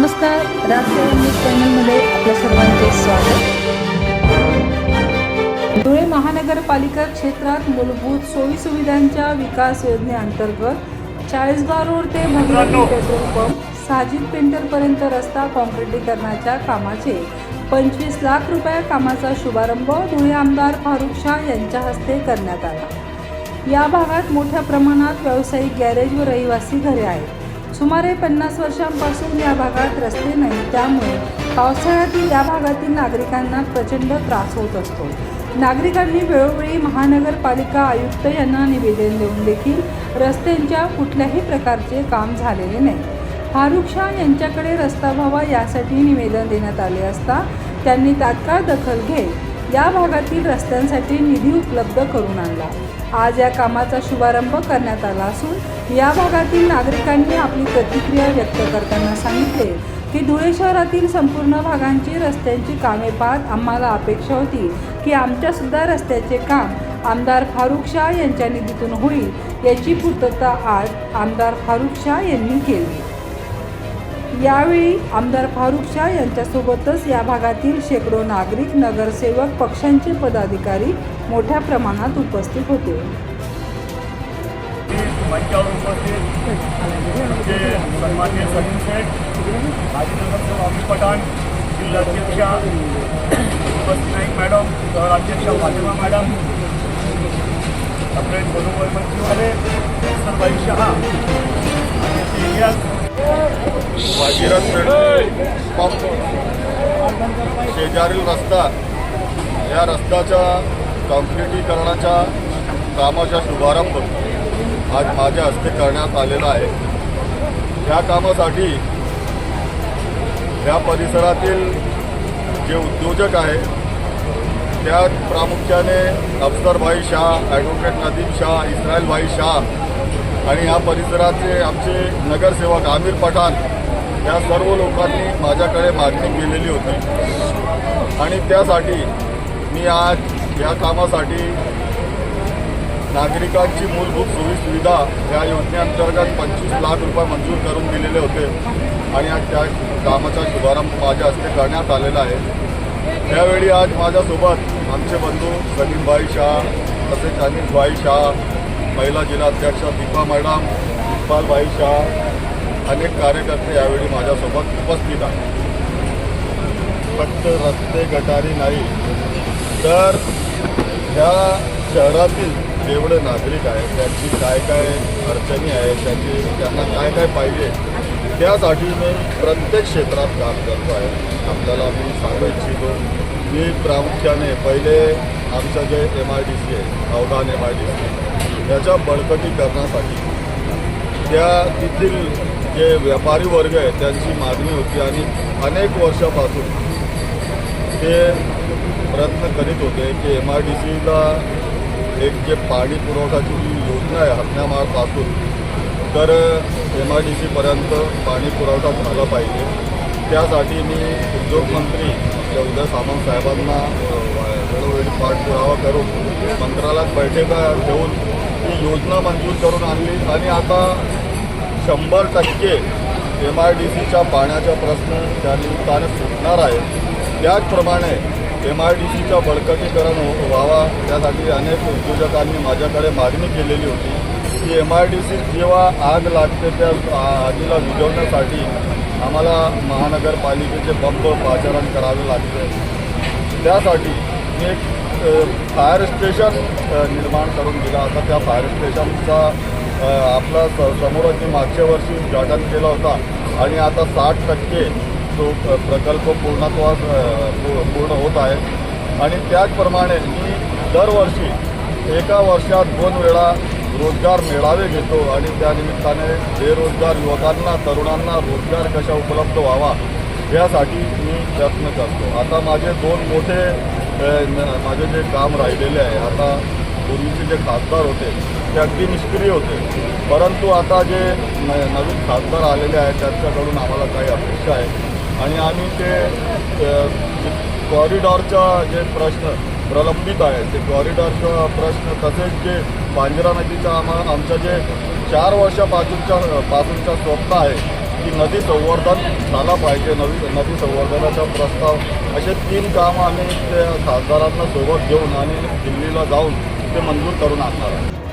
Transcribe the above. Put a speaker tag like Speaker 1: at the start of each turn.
Speaker 1: नमस्कार राजसेवा न्यूज चॅनलमध्ये आपल्या सर्वांचे स्वागत. धुळे महानगरपालिका क्षेत्रात मूलभूत सोयीसुविधांच्या विकास योजनेअंतर्गत चाळीसगाव रोड ते भगवती पेट्रोल पंप साजिद पेंटरपर्यंत रस्ता कॉन्क्रिटीकरणाच्या कामाचे पंचवीस लाख रुपये कामाचा शुभारंभ धुळे आमदार फारुख शाह यांच्या हस्ते करण्यात आला. या भागात मोठ्या प्रमाणात व्यावसायिक गॅरेज व रहिवासी घरे आहेत. सुमारे पन्नास वर्षांपासून या भागात रस्ते नाहीत त्यामुळे पावसाळ्यातील या भागातील नागरिकांना प्रचंड त्रास होत असतो. नागरिकांनी वेळोवेळी महानगरपालिका आयुक्त यांना निवेदन देऊन देखील रस्त्यांच्या कुठल्याही प्रकारचे काम झालेले नाही. फारुख शाह यांच्याकडे रस्ता व्हावा यासाठी निवेदन देण्यात आले असता त्यांनी तात्काळ दखल घेत या भागातील रस्त्यांसाठी निधी उपलब्ध करून आणला. आज या कामाचा शुभारंभ करण्यात आला असून या भागातील नागरिकांनी आपली प्रतिक्रिया व्यक्त करताना सांगितले की धुळे शहरातील संपूर्ण भागांची रस्त्यांची कामे पाहत आम्हाला अपेक्षा होती की आमच्यासुद्धा रस्त्याचे काम आमदार फारुख शाह यांच्या निधीतून होईल याची पूर्तता आज आमदार फारुख शाह यांनी केली. यावेळी आमदार फारुख शाह यांच्यासोबतच या भागातील शेकडो नागरिक नगरसेवक पक्षांचे पदाधिकारी मोठ्या प्रमाणात उपस्थित होते.
Speaker 2: मंचावर उपस्थित सन्मान्य सलीम पठाण जिल्हाध्यक्षा उपस्थित नाईक मॅडम शहराध्यक्षा फातिमा मॅडम आपले बरोबर मंत्रीवाले शहा
Speaker 3: पेट्रोल पंप शेजारील रस्ता या रस्त्याच्या काँक्रिटीकरणाच्या कामाचा शुभारंभ आज माझ्या हस्ते करण्यात आलेला आहे. या कामासाठी या परिसरातील जे उद्योजक आहे त्यात प्रामुख्याने अफसरभाई शाह ॲडव्होकेट नदीम शाह इस्रायलभाई शाह आणि या परिसराचे आमचे नगरसेवक आमिर पठाण या सर्व लोकांनी माझ्याकडे मागणी केलेली होती. आणि त्यासाठी मी आज या कामासाठी नागरिकांची मूलभूत सोयीसुविधा या योजनेअंतर्गत पंचवीस लाख रुपये मंजूर करून दिलेले होते आणि आज त्या कामाचा शुभारंभ माझ्या हस्ते करण्यात आलेला आहे. त्यावेळी आज माझ्यासोबत आमचे बंधू सलीमभाई शाह तसेच अनिलभाई शाह महिला जिल्हाध्यक्ष दीपा मॅडम इक्बालभाई शाह अनेक कार्यकर्ते यावेळी माझ्यासोबत उपस्थित आहेत. फक्त रस्ते गटारी नाही तर ह्या शहरातील जेवढे नागरिक आहेत त्यांची काय काय अडचणी आहेत त्यांची त्यांना काय काय पाहिजे त्यासाठी मी प्रत्येक क्षेत्रात काम करतो आहे. आपल्याला मी सांगू इच्छितो मी प्रामुख्याने पहिले आमचं जे एम आय डी सी आहे अवधान एम आय डी सी त्याच्या बळकटीकरणासाठी. त्या तेथील जे व्यापारी वर्ग आहे त्यांची मागणी होती आणि अनेक वर्षापासून ते प्रयत्न करीत होते की एम आय डी सीला एक जे पाणी पुरवठ्याची योजना आहे हत्यामाळपासून तर एम आय डी सीपर्यंत पाणी पुरवठा झाला पाहिजे. त्यासाठी मी उद्योगमंत्री आपल्या उदय सामंत साहेबांना वेळोवेळी पाठपुरावा करून मंत्रालयात बैठका घेऊन ही योजना मंजूर करून आणली. आणि आता शंभर टक्के एम आय डी सीच्या पाण्याचा प्रश्न त्या निमित्ताने सुटणार आहे त्याचप्रमाणे एम आय डी सीचं बळकटीकरण हो-, व्हावा. त्यासाठी अनेक उद्योजकांनी माझ्याकडे मागणी केलेली होती की एम आय डी सीत जेव्हा आग लागते त्या आगीला विझवण्यासाठी आम्हाला महानगरपालिकेचे पंप पाचारण करावे लागते. त्यासाठी एक फायर स्टेशन निर्माण करून दिला होता. त्या फायर स्टेशनचा आपला स समोरच मी मागच्या वर्षी उद्घाटन केला होता. आणि आता साठ टक्के तो प्रकल्प पूर्णत्वास पूर्ण होत आहे. आणि त्याचप्रमाणे मी दरवर्षी एका वर्षात दोन वेळा रोजगार मेळावे घेतो आणि त्या निमित्ताने बेरोजगार युवकांना तरुणांना रोजगार कशा उपलब्ध व्हावा यासाठी मी प्रयत्न करतो. आता माझे दोन मोठे माझे जे काम राहिलेले आहे आता पूर्वीचे जे खासदार होते ते अगदी निष्क्रिय होते. परंतु आता जे न नवीन खासदार आलेले आहेत त्यांच्याकडून आम्हाला काही अपेक्षा आहे. आणि आम्ही ते कॉरिडॉरचा जे प्रश्न प्रलंबित आहे ते कॉरिडॉरचा प्रश्न तसेच जे पांजरा नदीचा आम्हाला आमचं जे चार वर्षापासूनच्या पासूनचा स्वप्न आहे की नदी संवर्धन झाला पाहिजे नवी नदी संवर्धनाचा प्रस्ताव. असे तीन कामं आम्ही ते खासदारांना सोबत घेऊन आणि दिल्लीला जाऊन ते मंजूर करून आणणार आहे